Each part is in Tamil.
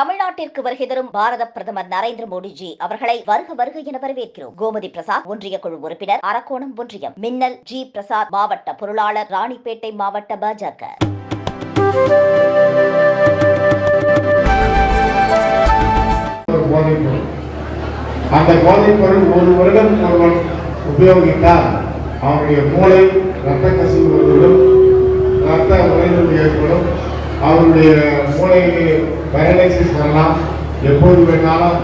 தமிழ்நாட்டிற்கு வருகை தரும் பாரத பிரதமர் நரேந்திர மோடிஜி அவர்களை வருக வருக என வரவேற்கிறோம். கோமதி பிரசாத் ஒன்றிய குழு உறுப்பினர் அரக்கோணம் ஒன்றியம். மின்னல் ஜி பிரசாத் மாவட்ட பொருளாளர் ராணிப்பேட்டை மாவட்ட பாஜக. ஒரு அந்த போதைப் பொருள் ஒரு வருடம் ஒருவன் உபயோகித்தால் அவனுடைய மூளை ரத்த கசிவு வருவதும் ரத்த உறைவு ஏற்படும் அவருடைய மூளையிலே பேரலைசிஸ் வரலாம். எப்போது வேணாலும்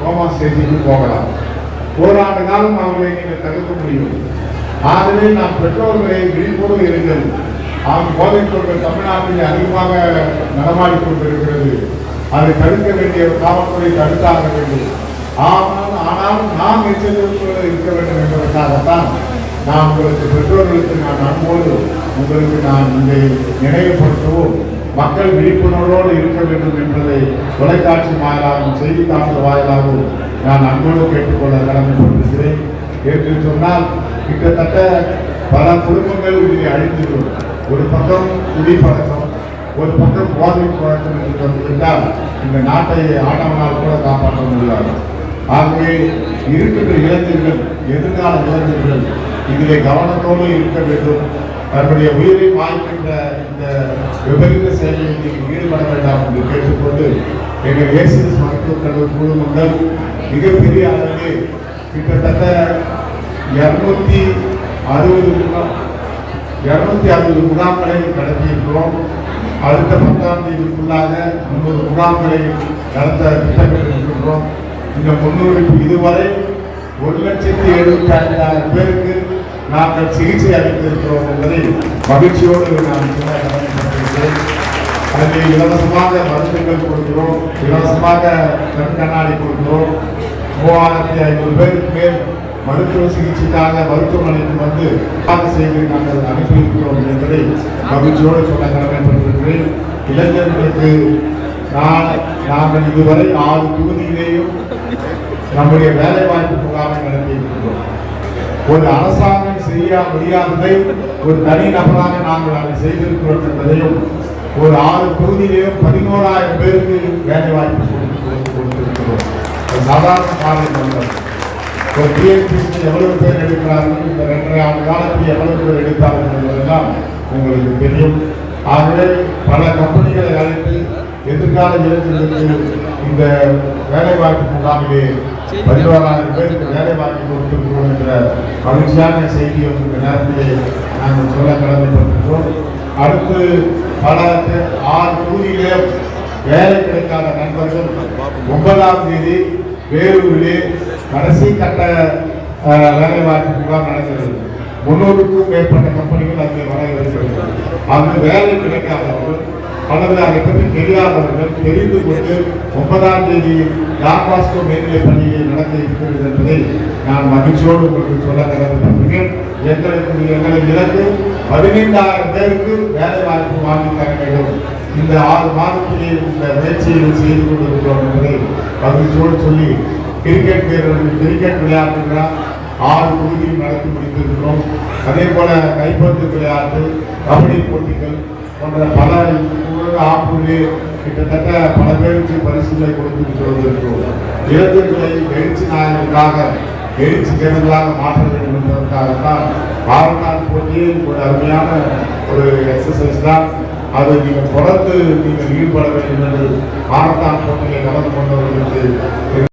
கோமா ஸ்டேஜுக்கு போகலாம். ஓராண்டு காலம் அவர்களை நீங்கள் தடுக்க முடியும். ஆகவே நாம் பெற்றோர்களை விழிப்புணர்வு இருங்கள். அவன் போதைப் பொருட்கள் தமிழ்நாட்டில் அதிகமாக நடமாடி கொண்டிருக்கிறது. அதை தடுக்க வேண்டிய காவல்துறை தடுத்தாக வேண்டும். ஆனால் ஆனாலும் நாம் எச்சரிக்கையோடு இருக்க வேண்டும் என்பதற்காகத்தான் நான் உங்களுக்கு பெற்றோர்களுக்கு நான் அன்போடு உங்களுக்கு நான் இதை நினைவுபடுத்தவும். மக்கள் விழிப்புணர்வோடு இருக்க வேண்டும் என்பதை தொலைக்காட்சி வாயிலாகவும் செய்தித்தாள் வாயிலாகவும் நான் அன்போடு கேட்டுக்கொள்ள கடமைப்பட்டிருக்கிறேன் என்று சொன்னால் கிட்டத்தட்ட பல குடும்பங்கள் இதில் அழிந்துவிடும். ஒரு பக்கம் குடிப்பழக்கம் ஒரு பக்கம் போதை பழக்கம் என்று என்றால் இந்த நாட்டை ஆண்டவனால் கூட காப்பாற்ற முடியாது. ஆகவே இருக்கின்ற இளைஞர்கள் எதிர்கால இளைஞர்கள் இதிலே கவனத்தோடு இருக்க வேண்டும். தன்னுடைய உயிரை மாய்க்கின்ற இந்த விபரீத செயலில் நீங்கள் ஈடுபட வேண்டாம் என்று கேட்டுக்கொண்டு எங்கள் ஏசிஎஸ் மருத்துவக் கல்லூரி குழுமங்கள் மிகப்பெரிய அளவில் கிட்டத்தட்ட இரநூத்தி அறுபது முகாம் இரநூத்தி அறுபது முகாம்களை நடத்தியிருக்கிறோம். அடுத்த பத்தாம் தேதிக்குள்ளாக முன்னூறு முகாம்களை நடத்த திட்டமிட்டிருக்கின்றோம். இந்த முன்னூறுக்கு இதுவரை ஒரு லட்சத்தி எழுபத்தி ஐந்தாயிரம் பேருக்கு நாங்கள் சிகிச்சை அளித்திருக்கிறோம் என்பதை மகிழ்ச்சியோடு நான் சொல்ல கடமைப்பட்டிருக்கிறேன் அதில் இலவசமாக மருந்துகள் கொடுக்கிறோம். இலவசமாக கண் கண்ணாடி கொடுக்கிறோம். மூவாயிரத்தி ஐநூறு பேருக்கு மேல் மருத்துவ சிகிச்சைக்காக மருத்துவமனைக்கு வந்து பார்த்து செய்து நாங்கள் அனுப்பியிருக்கிறோம் என்பதை மகிழ்ச்சியோடு சொல்ல கடமைப்பட்டிருக்கிறேன் இளைஞர்களுக்கு நான் நாங்கள் இதுவரை ஆறு தொகுதியிலேயும் நம்முடைய வேலை வாய்ப்பு முகாமை நடத்தியிருக்கிறோம். ஒரு அரசாங்கம் செய்ய முடியாததை ஒரு தனி நபராக நாங்கள் அதை செய்திருக்கிறோம் என்பதையும் ஒரு ஆறு தொகுதியிலேயும் பதினோராயிரம் பேருக்கு வேலை வாய்ப்பு கொடுத்து கொடுத்திருக்கிறோம். சாதாரண காலம் அல்ல ஒரு பிஎன்பிசி எவ்வளவு பேர் எடுக்கிறார்கள் இந்த ரெண்டரை ஆண்டு காலத்தில் எவ்வளவு பேர் எடுத்தார்கள் என்பதெல்லாம் உங்களுக்கு தெரியும். ஆகவே பல கம்பெனிகளை அழைத்து எதிர்கால இளைஞர்களுக்கு இந்த வேலைவாய்ப்பு முகாமிலே பதினோராயிரம் பேருக்கு வேலை வாய்ப்பு கொடுத்திருக்கிறோம் என்ற மகிழ்ச்சியான செய்தியை இந்த நேரத்தில் நாங்கள் சொல்ல கடமைப்பட்டிருக்கிறோம். அடுத்து பல ஆறு தொகுதியிலே வேலை கிடைக்காத நண்பர்கள் ஒன்பதாம் தேதி வேலூரிலே கடைசி கட்ட வேலை வாய்ப்பு முகாம் நடக்கிறது. முன்னூறுக்கும் மேற்பட்ட கம்பெனிகள் அங்கே வர இருக்கிறது. அங்கு வேலை கிடைக்காதவர்கள் அல்லது அதை பற்றி தெரியாதவர்கள் தெரிந்து கொண்டு ஒன்பதாம் தேதி டாபாஸ்கோ மேல்நிலை பள்ளியை நடக்க இருக்கிறது என்பதை நான் மகிழ்ச்சியோடு உங்களுக்கு சொல்ல கடமைப்பட்டிருக்கேன். எங்களுக்கு எங்களது இலக்கு பதினைந்தாயிரம் பேருக்கு வேலை வாய்ப்பு வாங்கி தர வேண்டும். இந்த ஆறு மாதத்திலே இந்த முயற்சியை செய்து கொண்டிருக்கிறோம் என்பதை மகிழ்ச்சியோடு சொல்லி கிரிக்கெட் வீரர்கள் கிரிக்கெட் விளையாட்டுகிறார் ஆறு தொகுதியும் நடத்தி முடித்திருக்கிறோம். அதே போல கைப்பந்து விளையாட்டு கபடி போட்டிகள் போன்ற பல ஆப்பிலே கிட்டத்தட்ட பல பேருக்கு பரிசுகளை கொடுத்து வந்திருக்கிறோம் இளைஞர்களை எழுச்சி நாயகர்களாக எழுச்சி வீரர்களாக மாற்ற வேண்டும் என்பதற்காகத்தான் வாழ்நாள் போட்டியே ஒரு அருமையான ஒரு எக்ஸசைஸ் தான். அதை நீங்கள் தொடர்ந்து நீங்கள் ஈடுபட வேண்டும் என்று மாரத்தான் போட்டியை கலந்து கொண்டவர்களுக்கு